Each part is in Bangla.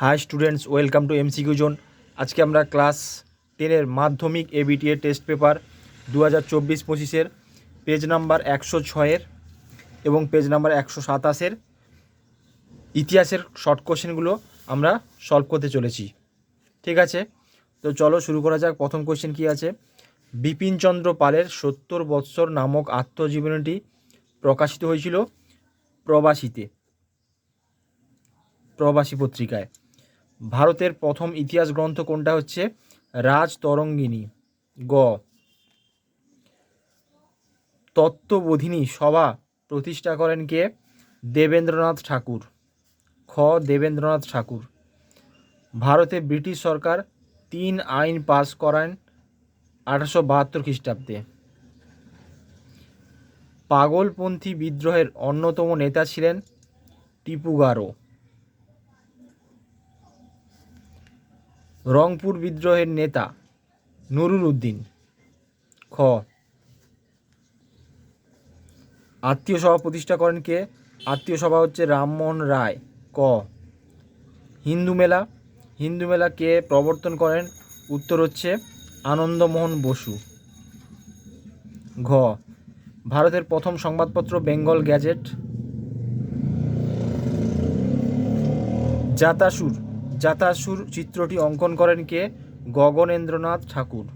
Hi students, welcome to MCQ zone আজকে আমরা ক্লাস টেনের মাধ্যমিক এবিটিএ টেস্ট পেপার দু হাজার চব্বিশ পঁচিশের, পেজ নাম্বার একশো ছয়ের এবং পেজ নাম্বার একশো সাতাশের ইতিহাসের শর্ট কোশ্চেনগুলো আমরা সলভ করতে চলেছি। ঠিক আছে? তো চলো শুরু করা যাক। প্রথম কোশ্চেন কী আছে? বিপিনচন্দ্র পালের সত্তর বৎসর নামক আত্মজীবনীটি প্রকাশিত হয়েছিল প্রবাসীতে, প্রবাসী পত্রিকায়। ভারতের প্রথম ইতিহাস গ্রন্থ কোনটা হচ্ছে? রাজ তরঙ্গিনী গ। তত্ত্ববোধিনী সভা প্রতিষ্ঠা করেন কে? দেবেন্দ্রনাথ ঠাকুর। খ। দেবেন্দ্রনাথ ঠাকুর। ভারতে ব্রিটিশ সরকার তিন আইন পাস করেন আঠারোশো বাহাত্তর খ্রিস্টাব্দে। পাগলপন্থী বিদ্রোহের অন্যতম নেতা ছিলেন টিপু গারো। রংপুর বিদ্রোহের নেতা নুরুল উদ্দিন। খ। আত্মীয় সভা প্রতিষ্ঠা করেন কে? আত্মীয় সভা হচ্ছে রামমোহন রায়। ক। হিন্দু মেলা। হিন্দু মেলা কে প্রবর্তন করেন? উত্তর হচ্ছে আনন্দমোহন বসু। ঘ। ভারতের প্রথম সংবাদপত্র বেঙ্গল গ্যাজেট। জাতাসুর জাতাসুর চিত্রটি অঙ্কন করেন কে গগনেন্দ্রনাথ ঠাকুর।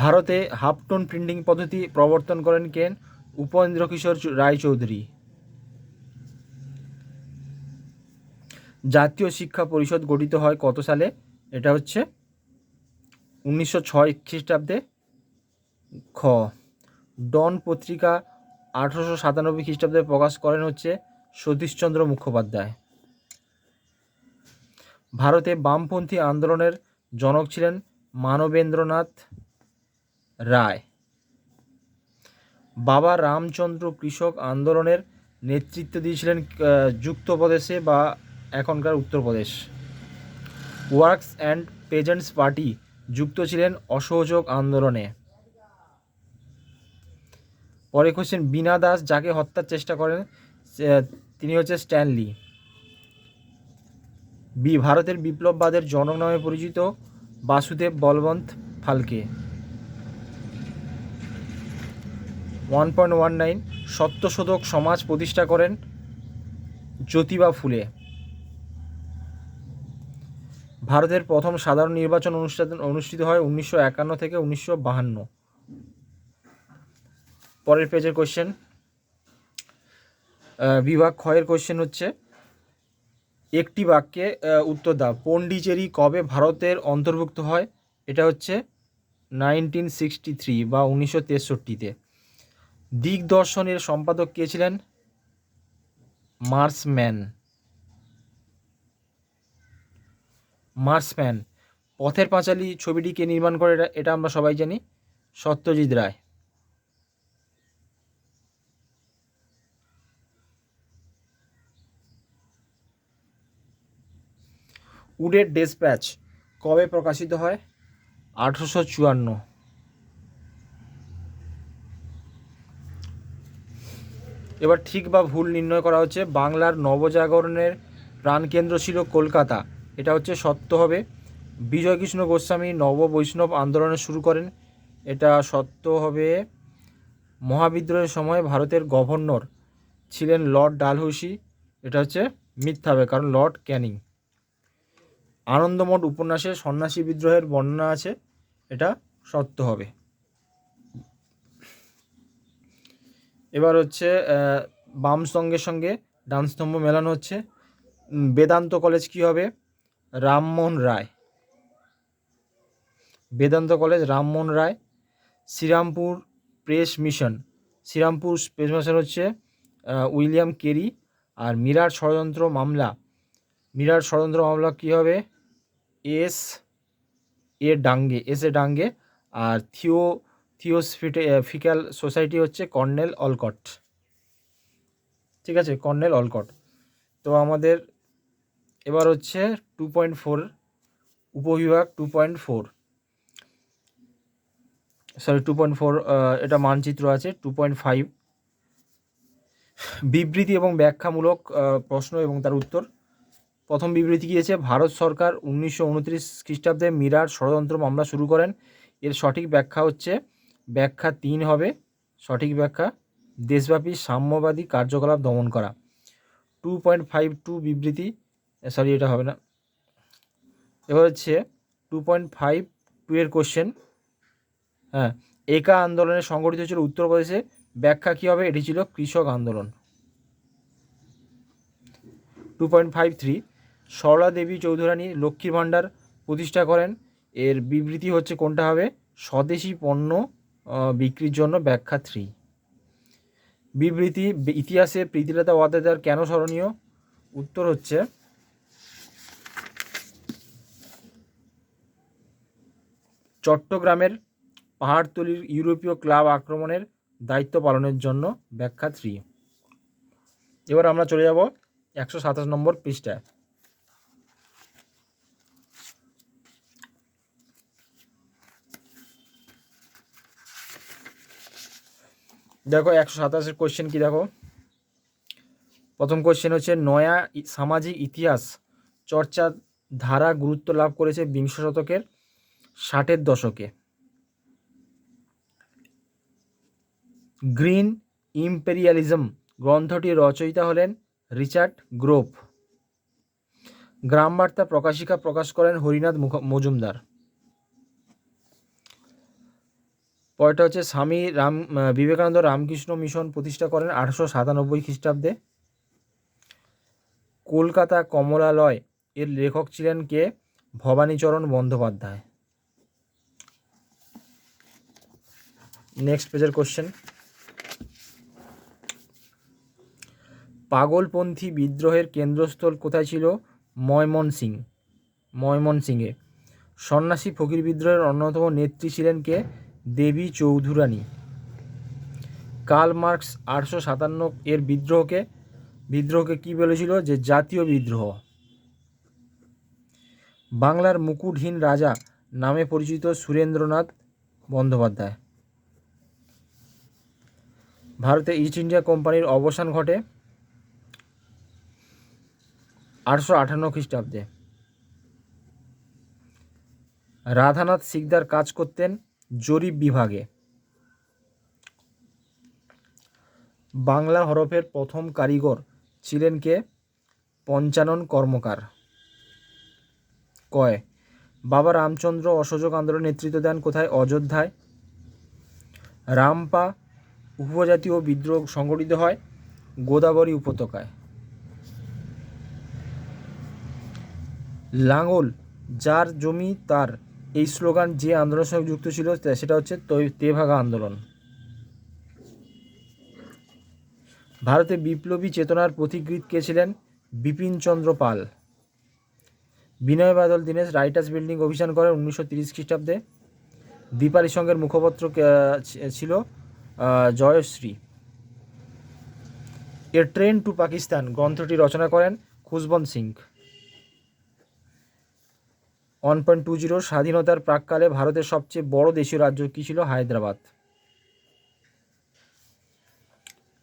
ভারতে হাফটোন প্রিন্টিং পদ্ধতি প্রবর্তন করেন কেন উপেন্দ্র কিশোর রায়চৌধুরী। জাতীয় শিক্ষা পরিষদ গঠিত হয় কত সালে? এটা হচ্ছে উনিশশো ছয় খ্রিস্টাব্দে খ। ডন পত্রিকা আঠারোশো সাতানব্বই খ্রিস্টাব্দে প্রকাশ করেন হচ্ছে সতীশচন্দ্র মুখোপাধ্যায়। ভারতে বামপন্থী আন্দোলনের জনক ছিলেন মানবেন্দ্রনাথ রায়। বাবা রামচন্দ্র কৃষক আন্দোলনের নেতৃত্ব দিয়েছিলেন যুক্তপ্রদেশে বা এখনকার Uttar Pradesh. Workers and peasants party যুক্ত ছিলেন অসহযোগ আন্দোলনে। পরে কোশ্চেন বীণা দাস, যাকে হত্যার চেষ্টা করেন তিনি হচ্ছে স্ট্যানলি বি, ভারতের বিপ্লববাদের জনক নামে পরিচিত Vasudev Balwant Phalke. One point one nine, Satyashodhak Samaj প্রতিষ্ঠা করেন জ্যোতিবা ফুলে। ভারতের প্রথম সাধারণ নির্বাচন অনুষ্ঠান, অনুষ্ঠিত হয় উনিশশো একান্ন থেকে উনিশশো বাহান্ন। পরের পেজের কোশ্চেন বিভাগ ক্ষয়ের কোশ্চেন হচ্ছে, একটি বাক্যে উত্তর দাও। পন্ডিচেরি কবে ভারতের অন্তর্ভুক্ত হয়? এটা হচ্ছে নাইনটিন সিক্সটি থ্রি বা উনিশশো তেষট্টিতে। দিগদর্শনের সম্পাদক কে ছিলেন? মার্সম্যান। মার্সম্যান। পথের পাঁচালী ছবিটি কে নির্মাণ করে এটা আমরা সবাই জানি। সত্যজিৎ রায়। উডের ডেসপ্যাচ কবে প্রকাশিত হয়? আঠারোশো চুয়ান্ন। এবার ঠিক বা ভুল নির্ণয় করা হচ্ছে। বাংলার নবজাগরণের প্রাণকেন্দ্র ছিল কলকাতা। এটা হচ্ছে সত্য হবে। বিজয়কৃষ্ণ গোস্বামী নব বৈষ্ণব আন্দোলন শুরু করেন। এটা সত্য হবে। মহাবিদ্রোহের সময় ভারতের গভর্নর ছিলেন লর্ড ডালহৌসি। এটা হচ্ছে মিথ্যা হবে, কারণ লর্ড ক্যানিং। আনন্দমঠ উপন্যাসে সন্ন্যাসী বিদ্রোহের বর্ণনা আছে। এটা সত্য হবে। এবার হচ্ছে বাম স্তম্ভের সঙ্গে ডান স্তম্ভ মেলানো হচ্ছে। বেদান্ত কলেজ কি হবে? Rammohan Roy. Vedanta college, Rammohan Roy. Serampore press mission. Serampore press mission হচ্ছে উইলিয়াম কেরি আর মিরাট ষড়যন্ত্র মামলা। মিরাট ষড়যন্ত্র মামলা কী হবে? S, A Dange, S A Dange, আর থিও, থিওসফিটে ফিক্যাল সোসাইটি হচ্ছে কর্নেল অলকট। ঠিক আছে, কর্নেল অলকট। তো আমাদের এবার হচ্ছে two point four, উপবিভাগ two point four. Sorry, two point four এটা মানচিত্র আছে, টু পয়েন্ট ফাইভ। বিবৃতি এবং ব্যাখ্যামূলক প্রশ্ন এবং তার উত্তর। প্রথম বিবৃতি গিয়েছে ভারত সরকার উনিশশো উনত্রিশ খ্রিস্টাব্দে মিরার ষড়যন্ত্র মামলা শুরু করেন। এর সঠিক ব্যাখ্যা হচ্ছে, ব্যাখ্যা তিন হবে। সঠিক ব্যাখ্যা, দেশব্যাপী সাম্যবাদী কার্যকলাপ দমন করা। টু পয়েন্ট ফাইভ টু বিবৃতি সরি এটা হবে না। এবার হচ্ছে, টু পয়েন্ট ফাইভ টু এর কোশ্চেন হ্যাঁ একা আন্দোলনে সংগঠিত ছিল উত্তরপ্রদেশে। ব্যাখ্যা কী হবে? এটি ছিল কৃষক আন্দোলন। Two point five three Sarala Devi Chaudhurani লক্ষ্মীর ভাণ্ডার প্রতিষ্ঠা করেন। এর বিবৃতি হচ্ছে কোনটা হবে? স্বদেশি পণ্য বিক্রির জন্য ব্যাখ্যা থ্রি। বিবৃতি, ইতিহাসে প্রীতিলতা ওয়াদ্দেদার কেন স্মরণীয়? উত্তর হচ্ছে, চট্টগ্রামের পাহাড়তলির ইউরোপীয় ক্লাব আক্রমণের দায়িত্ব পালনের জন্য ব্যাখ্যা থ্রি। এবার আমরা চলে যাব একশো সাতাশ নম্বর পৃষ্ঠায়। দেখো, একশো সাতাশের কোশ্চেন কি দেখো? প্রথম কোশ্চেন হচ্ছে, নয়া সামাজিক ইতিহাস চর্চা ধারা গুরুত্ব লাভ করেছে বিংশ শতকের ষাটের দশকে। গ্রিন ইম্পেরিয়ালিজম গ্রন্থটির রচয়িতা হলেন রিচার্ড গ্রোভ। গ্রাম বার্তা প্রকাশিকা প্রকাশ করেন হরিনাথ মজুমদার। পরেরটা হচ্ছে স্বামী রাম বিবেকানন্দ রামকৃষ্ণ মিশন প্রতিষ্ঠা করেন আঠারোশো সাতানব্বই খ্রিস্টাব্দে। কলকাতা কমলালয় এর লেখক ছিলেন কে? ভবানীচরণ বন্দ্যোপাধ্যায়। নেক্সট পেজের কোশ্চেন পাগলপন্থী বিদ্রোহের কেন্দ্রস্থল কোথায় ছিল? ময়মনসিং ময়মনসিংহে সন্ন্যাসী ফকির বিদ্রোহের অন্যতম নেত্রী ছিলেন কে? দেবী চৌধুরানী। কার্ল মার্কস আটশো সাতান্ন এর বিদ্রোহকে বিদ্রোহকে কি বলেছিল? যে জাতীয় বিদ্রোহ। বাংলার মুকুটহীন রাজা নামে পরিচিত সুরেন্দ্রনাথ বন্দ্যোপাধ্যায়। ভারতে ইস্ট ইন্ডিয়া কোম্পানির অবসান ঘটে আটশো আটান্ন খ্রিস্টাব্দে। রাধানাথ সিকদার কাজ করতেন জরিপ বিভাগে। বাংলা হরফের প্রথম কারিগর ছিলেন কে? পঞ্চানন কর্মকার। কয়, বাবা রামচন্দ্র অসহযোগ আন্দোলন নেতৃত্ব দেন কোথায়? অযোধ্যায়। রামপা উপজাতীয় বিদ্রোহ সংগঠিত হয় গোদাবরী উপত্যকায়। লাঙ্গল যার জমি তার এই স্লোগান যে আন্দোলনের সঙ্গে যুক্ত ছিল সেটা হচ্ছে তেভাগা আন্দোলন। ভারতে বিপ্লবী চেতনার পথিকৃৎ কে ছিলেন? বিপিনচন্দ্র পাল। বিনয় বাদল দীনেশ রাইটার্স বিল্ডিং অভিযান করেন উনিশশো তিরিশ খ্রিস্টাব্দে। দীপালি সঙ্গের মুখপত্র ছিল Jayashree. A train to Pakistan গ্রন্থটি রচনা করেন Khushwant Singh. One point two zero স্বাধীনতার প্রাককালে ভারতের সবচেয়ে বড় দেশীয় রাজ্য কী ছিল? হায়দ্রাবাদ।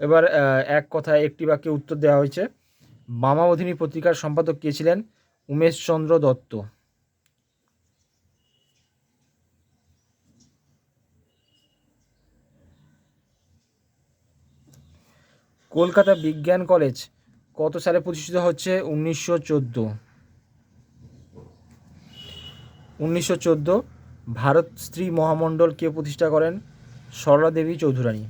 এবার এক কথায় একটি বাক্যে উত্তর দেওয়া হয়েছে। মামাবধিনী পত্রিকার সম্পাদক কে ছিলেন? উমেশচন্দ্র দত্ত। কলকাতা বিজ্ঞান কলেজ কত সালে প্রতিষ্ঠিত হচ্ছে? উনিশশো চোদ্দ। উনিশশো চোদ্দ, ভারত স্ত্রী মহামণ্ডল কে প্রতিষ্ঠা করেন? সরলা দেবী চৌধুরানী।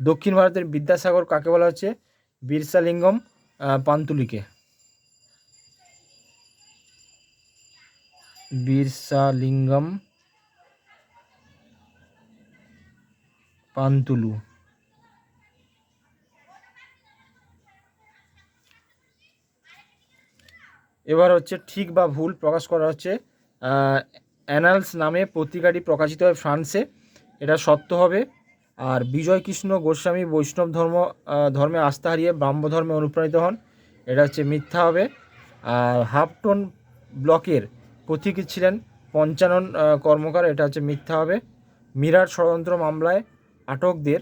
দক্ষিণ ভারতের বিদ্যাসাগর কাকে বলা হচ্ছে? বীরসালিঙ্গম পান্তুলিকে। বীরসালিঙ্গম পান্তুলু। এবার হচ্ছে ঠিক বা ভুল প্রকাশ করা হচ্ছে অ্যানালস নামে পত্রিকাটি প্রকাশিত হয় ফ্রান্সে। এটা সত্য হবে। আর বিজয় কৃষ্ণ গোস্বামী বৈষ্ণব ধর্ম ধর্মে আস্থা হারিয়ে ব্রাহ্ম ধর্মে অনুপ্রাণিত হন। এটা হচ্ছে মিথ্যা হবে। আর হাফটন ব্লকের পথিক ছিলেন পঞ্চানন কর্মকার। এটা হচ্ছে মিথ্যা হবে। মিরাট ষড়যন্ত্র মামলায় আটকদের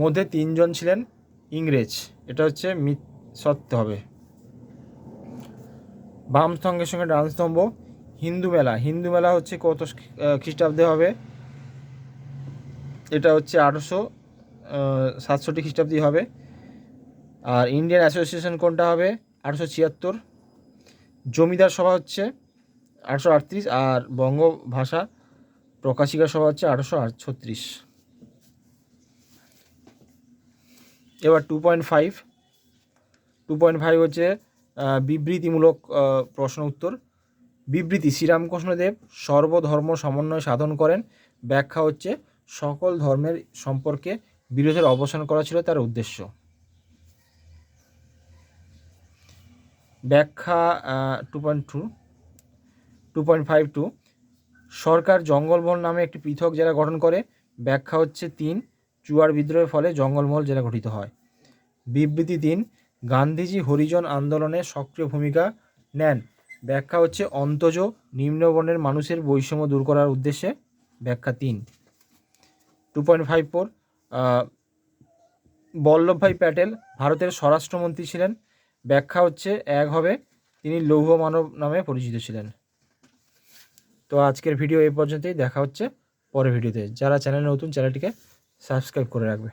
মধ্যে তিনজন ছিলেন ইংরেজ। এটা হচ্ছে সত্য হবে। বাম স্তম্ভের সঙ্গে ডান স্তম্ভ, হিন্দু মেলা। হিন্দু মেলা হচ্ছে কত খ্রিস্টাব্দে হবে? এটা হচ্ছে আঠারোশো সাতষট্টি খ্রিস্টাব্দে হবে। আর ইন্ডিয়ান অ্যাসোসিয়েশন কোনটা হবে? আঠারোশো ছিয়াত্তর। জমিদার সভা হচ্ছে আটশো আটত্রিশ। আর বঙ্গ ভাষা প্রকাশিকা সভা হচ্ছে আঠারোশো ছত্রিশ এবার two point five two point five হচ্ছে বিবৃতিমূলক প্রশ্ন উত্তর। বিবৃতি শ্রীরামকৃষ্ণদেব সর্বধর্ম সমন্বয় সাধন করেন। ব্যাখ্যা হচ্ছে, সকল ধর্মের সম্পর্কে বিরোধের অবসান করা ছিল তার উদ্দেশ্য। ব্যাখ্যা two point two two point five two সরকার জঙ্গলমহল নামে একটি পৃথক জেলা গঠন করে। ব্যাখ্যা হচ্ছে তিন, চুয়ার বিদ্রোহের ফলে জঙ্গলমহল জেলা গঠিত হয়। বিবৃতি তিন, গান্ধীজি হরিজন আন্দোলনে সক্রিয় ভূমিকা নেন। ব্যাখ্যা হচ্ছে অন্তজ নিম্নবর্ণের মানুষের বৈষম্য দূর করার উদ্দেশ্যে। ব্যাখ্যা তিন। Two point five four Vallabhbhai Patel ভারতের স্বরাষ্ট্রমন্ত্রী ছিলেন। ব্যাখ্যা হচ্ছে এক হবে, তিনি লৌহ মানব নামে পরিচিত ছিলেন। তো আজকের ভিডিও এই পর্যন্তই। দেখা হচ্ছে পরের ভিডিওতে। যারা চ্যানেলে নতুন, চ্যানেলটিকে সাবস্ক্রাইব করে রাখবে।